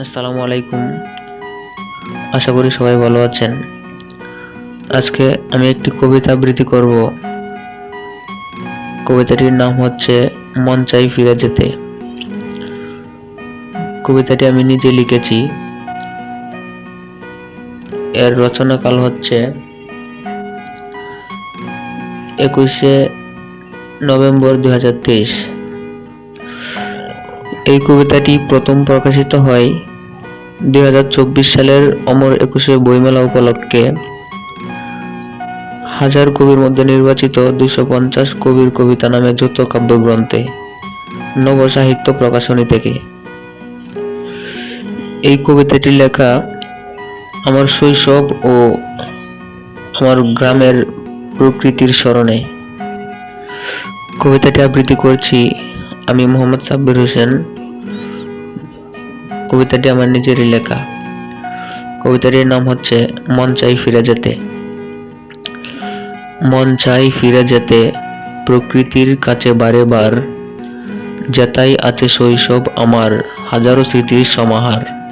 আসসালামু আলাইকুম আশা করি সবাই ভালো আছেন। আজকে আমি একটি কবিতা আবৃত্তি করব। কবিতাটির নাম হচ্ছে মন চাই ফিরে যেতে। কবিতাটি আমি নিজে লিখেছি। এর রচনাকাল হচ্ছে একুশে নভেম্বর দুই হাজার তেইশ। এই কবিতাটি প্রথম প্রকাশিত হয় দুই হাজার চব্বিশ সালের অমর একুশে বইমেলা উপলক্ষে হাজার কবির মধ্যে নির্বাচিত দুইশো পঞ্চাশ কবির কবিতা নামে যত কাব্যগ্রন্থে নব সাহিত্য প্রকাশনী থেকে। এই কবিতাটি লেখা আমার শৈশব ও আমার গ্রামের প্রকৃতির স্মরণে। কবিতাটি আবৃত্তি করছি আমি মোহাম্মদ সাব্বির হোসেন। কবিতাটি আমার নিজেরই লেখা। কবিতাটির নাম হচ্ছে, মন চাই ফিরে যেতে। মন চাই ফিরে যেতে, প্রকৃতির কাছে বারে বার। যেতাই আছে শৈশব আমার, হাজারো স্মৃতির সমাহার।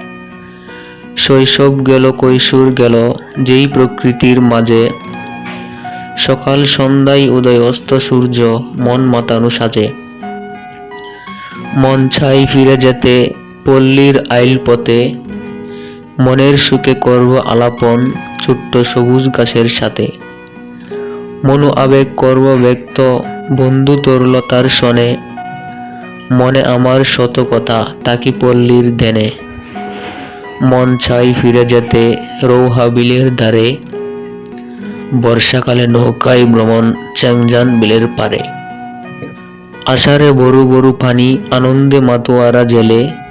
শৈশব গেল, কৈশোর গেল, যেই প্রকৃতির মাঝে। সকাল সন্ধ্যায় উদয় অস্ত সূর্য, মন মাতানো সাজে। মন ছাই ফিরে যেতে পল্লীর আইল পথে মনের সুখে করব আলাপন ছোট্ট সবুজ গাছের সাথে। মনো আবেগ করব ব্যক্ত বন্ধু তরলতার শনে মনে আমার শত কথা তাকি পল্লীর ধ্যানে। মন চাই ফিরে যেতে রৌহা বিলের ধারে। বর্ষাকালে নৌকায় ভ্রমণ চ্যাংজান বিলের পারে। আষাঢ়ে বড়ু বড়ু পানি আনন্দে মাতোয়ারা জেলে।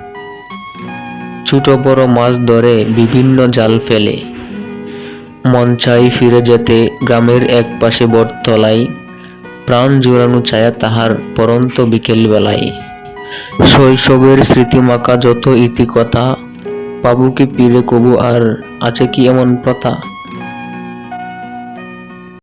ছোট বড় মাছ ধরে বিভিন্ন জাল ফেলে। মন চাই ফিরে যেতে গ্রামের এক পাশে বটতলায় প্রাণ জোড়ানো ছায়া তাহার পরন্ত বিকেল বেলায় শৈশবের স্মৃতিমাখা যত ইতিকথা পাবু কি পীরে কবু আর আছে কি এমন প্রথা?